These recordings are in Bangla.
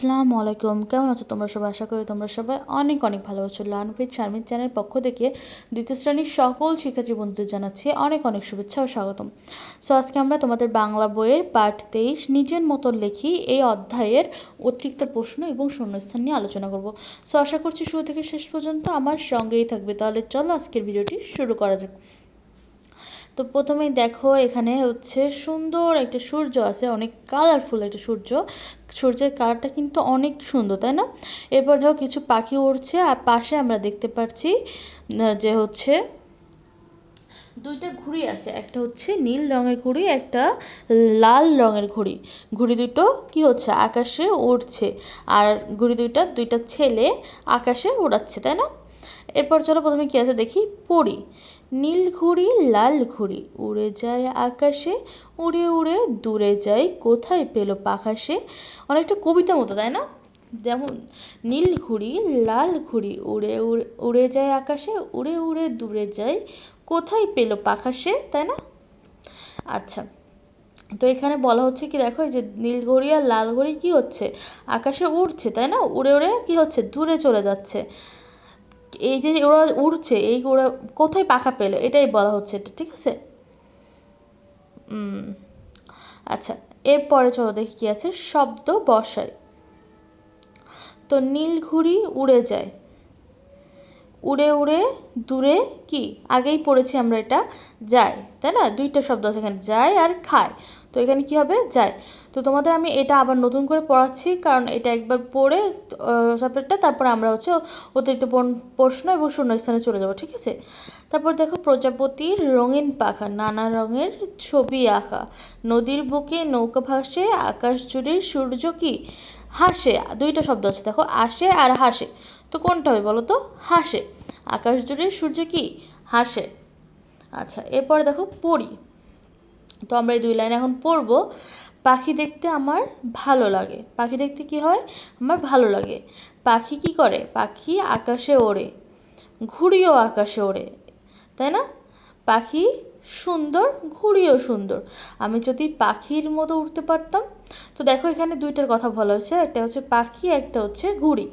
আসসালামু আলাইকুম। কেমন আছো তোমরা সবাই? আশা করি তোমরা সবাই অনেক অনেক ভালো আছো। লানফিট শারমিন চ্যানেল পক্ষ থেকে দ্বিতীয় শ্রেণির সকল শিক্ষার্থী বন্ধুদের জানাচ্ছি অনেক অনেক শুভেচ্ছা ও স্বাগতম। সো আজকে আমরা তোমাদের বাংলা বইয়ের পাঠ তেইশ নিজের মতো লেখি এই অধ্যায়ের অতিরিক্ত প্রশ্ন এবং শূন্যস্থান নিয়ে আলোচনা করব। সো আশা করছি শুরু থেকে শেষ পর্যন্ত আমার সঙ্গেই থাকবে। তাহলে চলো আজকের ভিডিওটি শুরু করা যাক। তো প্রথমেই দেখো এখানে হচ্ছে সুন্দর একটা সূর্য আছে, অনেক কালারফুল একটা সূর্য। সূর্যের কালারটা কিন্তু অনেক সুন্দর, তাই না? এরপর দেখো কিছু পাখি উড়ছে, আর পাশে আমরা দেখতে পাচ্ছি যে হচ্ছে দুইটা ঘুড়ি আছে, একটা হচ্ছে নীল রঙের ঘুড়ি, একটা লাল রঙের ঘুড়ি। ঘুড়ি দুটো কি হচ্ছে? আকাশে উড়ছে, আর ঘুড়ি দুইটা দুইটা ছেলে আকাশে উড়াচ্ছে, তাই না? এরপর চলো প্রথমে কী আছে দেখি? পড়ি নীল ঘুড়ি, লাল ঘুড়ি। উড়ে যায় আকাশে, উড়ে উড়ে দূরে যায়। কোথায় পেল পাখাসে অনেকটা কবিতার মতো, তাই না? যেমন, নীল ঘুড়ি, লাল ঘুড়ি, উড়ে উড়ে উড়ে যায় আকাশে, উড়ে উড়ে দূরে যায়। কোথায় পেল পাখাসে তাই না? আচ্ছা তো এখানে বলা হচ্ছে কি, দেখো যে নীল ঘড়ি আর লাল ঘড়ি কী হচ্ছে? আকাশে উড়ছে, তাই না? উড়ে উড়ে কী হচ্ছে? দূরে চলে যাচ্ছে। এই যে ওরা উড়ছে, এই ওরা কোথায় পাখা পেল? এটাই বলা হচ্ছে এটা, ঠিক আছে? আচ্ছা এরপরে চলো দেখি কী আছে। শব্দ বসায় তো নীল ঘুড়ি উড়ে যায়। উড়ে উড়ে, দূরে কি? আগেই পড়েছি আমরা এটা। যায়, তাই না? দুইটা শব্দ আছে এখানে, যায় আর খায়। তো এখানে কি হবে? যায়। তো তোমাদের আমি এটা আবার নতুন করে পড়াচ্ছি, কারণ এটা একবার পড়ে সাবজেক্টটা তারপরে আমরা হচ্ছে অতিরিক্ত প্রশ্ন এবং শূন্যস্থানে চলে যাব, ঠিক আছে? তারপর দেখো, প্রজাপতির রঙিন পাখা, নানা রঙের ছবি আঁকা। নদীর বুকে নৌকা ভাসে, আকাশ জুড়ে সূর্য কি? হাসে। দুইটা শব্দ আছে, দেখো, আসে আর হাসে। তো কোনটা হবে বলো তো? হাসে। আকাশ জুড়ে সূর্য কি? হাসে। আচ্ছা এরপরে দেখো, পড়ি। তো আমরা এই দুই লাইন এখন পড়ব। পাখি দেখতে আমার ভালো লাগে। পাখি দেখতে কি হয়? আমার ভালো লাগে। পাখি কি করে? পাখি আকাশে ওড়ে। ঘুড়িও আকাশে ওড়ে। তাই না? পাখি সুন্দর, ঘুড়িও সুন্দর। আমি যদি পাখির মতো উঠতে পারতাম, তো দেখো এখানে দুইটার কথা বলা হয়েছে। একটা হচ্ছে পাখি, একটা হচ্ছে ঘুড়ি।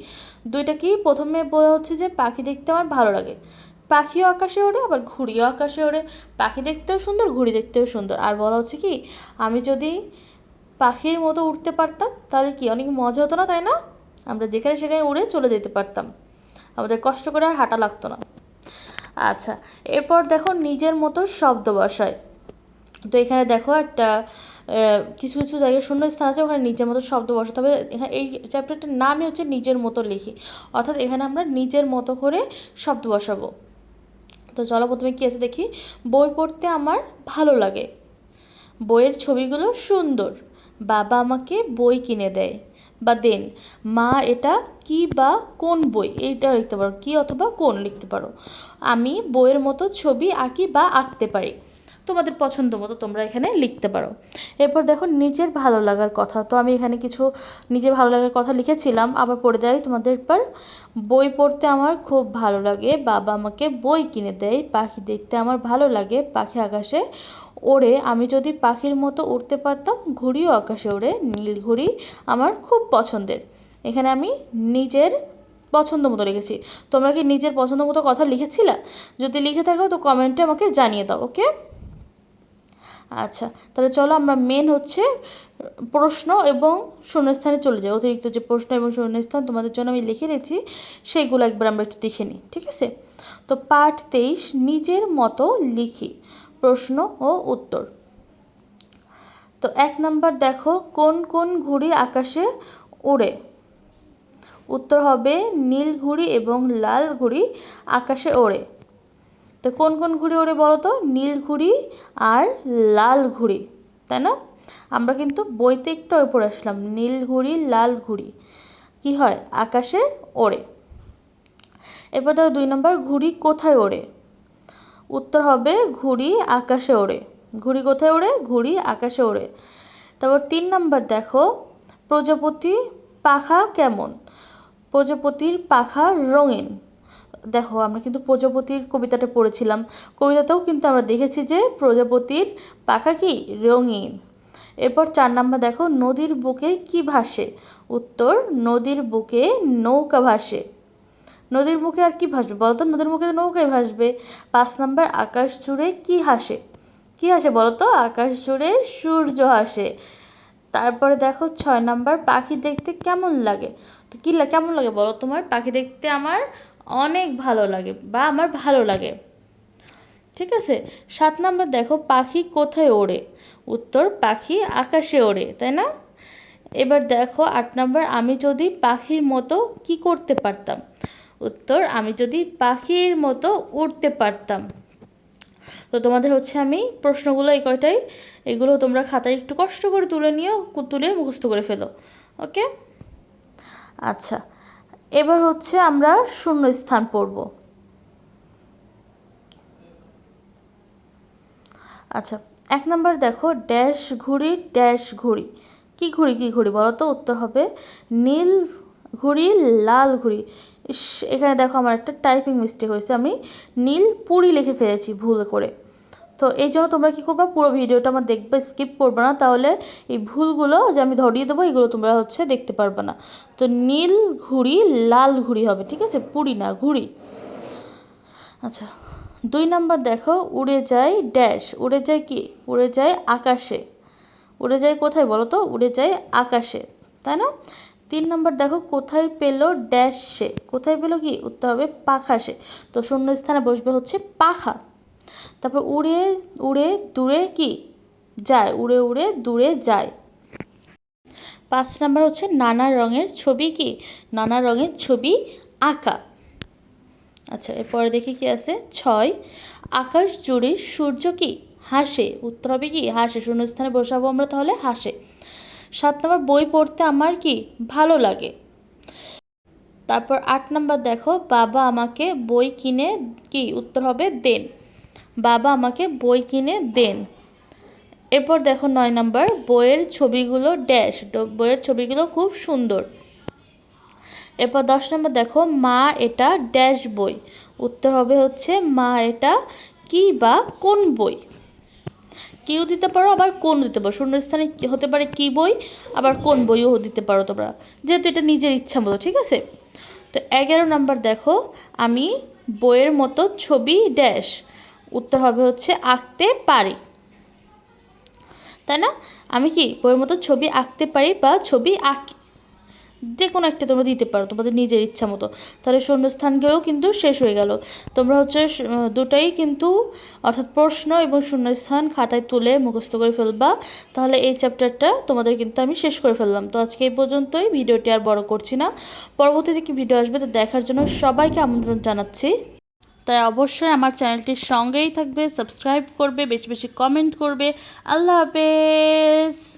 দুইটা কি? প্রথমে বলা হচ্ছে যে পাখি দেখতে আমার ভালো লাগে। পাখিও আকাশে ওড়ে, আবার ঘুড়িও আকাশে ওড়ে। পাখি দেখতেও সুন্দর, ঘুড়ি দেখতেও সুন্দর। আর বলা হচ্ছে কি, আমি যদি পাখির মতো উঠতে পারতাম, তাহলে কি অনেক মজা হতো না, তাই না? আমরা যেখানে সেখানে উড়ে চলে যেতে পারতাম। আমাদের কষ্ট করে আর হাঁটা লাগতো না। আচ্ছা এরপর দেখো নিজের মতো শব্দ বসায়। তো এখানে দেখো একটা কিছু কিছু জায়গায় শূন্য স্থান আছে, ওখানে নিজের মতো শব্দ বসাতে হবে এখানে এই চ্যাপ্টারটার নামই হচ্ছে নিজের মতো লিখি। অর্থাৎ এখানে আমরা নিজের মতো করে শব্দ বসাবো। তো চলো প্রথমে কী আছে দেখি? বই পড়তে আমার ভালো লাগে। বইয়ের ছবিগুলো সুন্দর। বাবা আমাকে বই কিনে দেয়। বা দেন, মা এটা কি বা কোন বই? এইটা লিখতে পারো। কি অথবা কোন লিখতে পারো। আমি বইয়ের মতো ছবি আঁকি বা আঁকতে পারি। তোমাদের পছন্দ মতো তোমরা এখানে লিখতে পারো। এরপর দেখো, নিজের ভালো লাগার কথা। তো আমি এখানে কিছু নিজের ভালো লাগার কথা লিখেছিলাম, আবার পড়ে দেয় তোমাদের। পর বই পড়তে আমার খুব ভালো লাগে। বাবা আমাকে বই কিনে দেয়, পাখি দেখতে আমার ভালো লাগে। পাখি আকাশে ওড়ে। আমি যদি পাখির মতো উড়তে পারতাম, ঘুড়িও আকাশে ওড়ে। নীল ঘুড়ি আমার খুব পছন্দের। এখানে আমি নিজের পছন্দ মতো লিখেছি। তোমরা কি নিজের পছন্দ মতো কথা লিখেছিলে? যদি লিখে থাকো তো কমেন্টে আমাকে জানিয়ে দাও, ওকে? আচ্ছা তাহলে চলো আমরা মেন হচ্ছে, প্রশ্ন এবং শূন্যস্থানে চলে যাই। অতিরিক্ত যে প্রশ্ন এবং শূন্যস্থান তোমাদের জন্য আমি লিখে রেখেছি সেইগুলো একবার আমরা একটু দেখে নিই, ঠিক আছে? তো পাঠ তেইশ, নিজের মতো লিখি, প্রশ্ন ও উত্তর। তো এক নাম্বার দেখো, কোন কোন ঘুড়ি আকাশে ওড়ে উত্তর হবে, নীল ঘুড়ি এবং লাল ঘুড়ি আকাশে ওড়ে। তো কোন কোন ঘুড়ি ওড়ে বলো তো? নীল ঘুড়ি আর লাল ঘুড়ি, তাই না? আমরা কিন্তু বইতে একটু পড়ে আসলাম, নীল ঘুড়ি, লাল ঘুড়ি। কি হয়? আকাশে ওড়ে। এরপর দেখো দুই নম্বর, ঘুড়ি কোথায় ওড়ে? উত্তর হবে ঘুড়ি আকাশে ওড়ে। ঘুড়ি কোথায় ওড়ে? ঘুড়ি আকাশে ওড়ে। তারপর তিন নম্বর দেখো, প্রজাপতি পাখা কেমন? প্রজাপতির পাখা রঙিন। দেখো, আমরা কিন্তু প্রজাপতির কবিতাটা পড়েছিলাম। কবিতাতেও কিন্তু আমরা দেখেছি যে প্রজাপতির পাখা কি? রঙিন। এরপর চার নাম্বার দেখো, নদীর বুকে কি ভাসে? উত্তর, নদীর বুকে নৌকা ভাসে। নদীর মুখে আর কি ভাসবে? বলো তো নদীর মুখে নৌকায় ভাসবে। পাঁচ নাম্বার, আকাশ জুড়ে কি হাসে? কি হাসে বলো তো আকাশ জুড়ে সূর্য হাসে। তারপরে দেখো, ছয় নাম্বার, পাখি দেখতে কেমন লাগে? তো কী কেমন লাগে বলো তোমার? পাখি দেখতে আমার অনেক ভালো লাগে বা আমার ভালো লাগে। ঠিক আছে? সাত নম্বর দেখো, পাখি কোথায় ওড়ে? উত্তর, পাখি আকাশে ওড়ে, তাই না? এবার দেখো, আট নম্বর, আমি যদি পাখির মতো কি করতে পারতাম? উত্তর, আমি যদি পাখির মতো উড়তে পারতাম। তো তোমাদের হচ্ছে আমি প্রশ্নগুলো এই কয়টাই, এগুলো তোমরা খাতায় একটু কষ্ট করে তুলে কু- তুলে মুখস্থ করে ফেলো। ওকে? আচ্ছা এবার হচ্ছে আমরা শূন্য স্থান পড়ব। আচ্ছা এক নম্বর দেখো, ড্যাশ ঘুড়ি ড্যাশ ঘুড়ি। কি ঘুড়ি কি ঘুড়ি বলো তো? উত্তর হবে নীল ঘুড়ি, লাল ঘুড়ি। এখানে দেখো আমার একটা টাইপিং মিস্টেক হয়েছে। আমি নীল পুরি লিখে ফেলেছি ভুল করে। তো এই জন্য তোমরা কী করবা? পুরো ভিডিওটা আমার দেখবে স্কিপ করবে না। তাহলে এই ভুলগুলো যে আমি ধরিয়ে দেবো, এগুলো তোমরা হচ্ছে দেখতে পারবে না। তো নীল ঘুড়ি, লাল ঘুড়ি হবে, ঠিক আছে? পুরি না, ঘুড়ি। আচ্ছা দুই নাম্বার দেখো, উড়ে যায় ড্যাশ উড়ে যায় কি? উড়ে যায় আকাশে। উড়ে যায় কোথায় বলো তো? উড়ে যায় আকাশে, তাই না? তিন নম্বর দেখো, কোথায় পেল ড্যাশ সে? কোথায় পেল কি? উত্তর হবে পাখাসে তো শূন্য স্থানে বসবে হচ্ছে পাখা। তারপর উড়ে উড়ে, দূরে কি? যায়, উড়ে উড়ে, দূরে যায়। পাঁচ নাম্বার হচ্ছে নানা রঙের ছবি কি? নানা রঙের ছবি আঁকা। আচ্ছা এরপরে দেখি কি আছে? ছয়, আকাশ জুড়ে সূর্য কি? হাসে। উত্তর হবে কি? হাসে। শূন্যস্থানে বসাবো আমরা তাহলে? হাসে। সাত নম্বর, বই পড়তে আমার কি ভালো লাগে? তারপর আট নম্বর দেখো, বাবা আমাকে বই কিনে কি? উত্তর হবে দেন। বাবা আমাকে বই কিনে দেন। এরপর দেখো নয় নম্বর, বইয়ের ছবিগুলো ড্যাশ বইয়ের ছবিগুলো খুব সুন্দর। এরপর দশ নম্বর দেখো, মা এটা ড্যাশ বই। উত্তর হবে হচ্ছে, মা এটা কি বা কোন বই? কিউ দিতে পারো, আবার কোন দিতে পারো? শূন্যস্থানে হতে পারে কি বই, আবার কোন বইও দিতে পারো তোমরা। যেহেতু এটা নিজের ইচ্ছা মতো, ঠিক আছে? তো এগারো নাম্বার দেখো, আমি বইয়ের মতো ছবি ড্যাশ উত্তর হবে হচ্ছে আঁকতে পারি। তাই না? আমি কি বইয়ের মতো ছবি আঁকতে পারি বা ছবি আঁকি? যে কোনো একটা তোমরা দিতে পারো, তোমাদের নিজের ইচ্ছা মতো। তাহলে শূন্যস্থানগুলোও কিন্তু শেষ হয়ে গেল। তোমরা হচ্ছে দুটাই কিন্তু অর্থাৎ প্রশ্ন এবং শূন্যস্থান খাতায় তুলে মুখস্থ করে ফেলবা। তাহলে এই চ্যাপ্টারটা তোমাদের কিন্তু আমি শেষ করে ফেললাম। তো আজকে এই পর্যন্তই। ভিডিওটি আর বড় করছি না। পরবর্তীতে কি ভিডিও আসবে তো দেখার জন্য সবাইকে আমন্ত্রণ জানাচ্ছি। তাই অবশ্যই আমার চ্যানেলটির সঙ্গেই থাকবে সাবস্ক্রাইব করবে বেশি বেশি কমেন্ট করবে। আল্লাহ হাফেজ।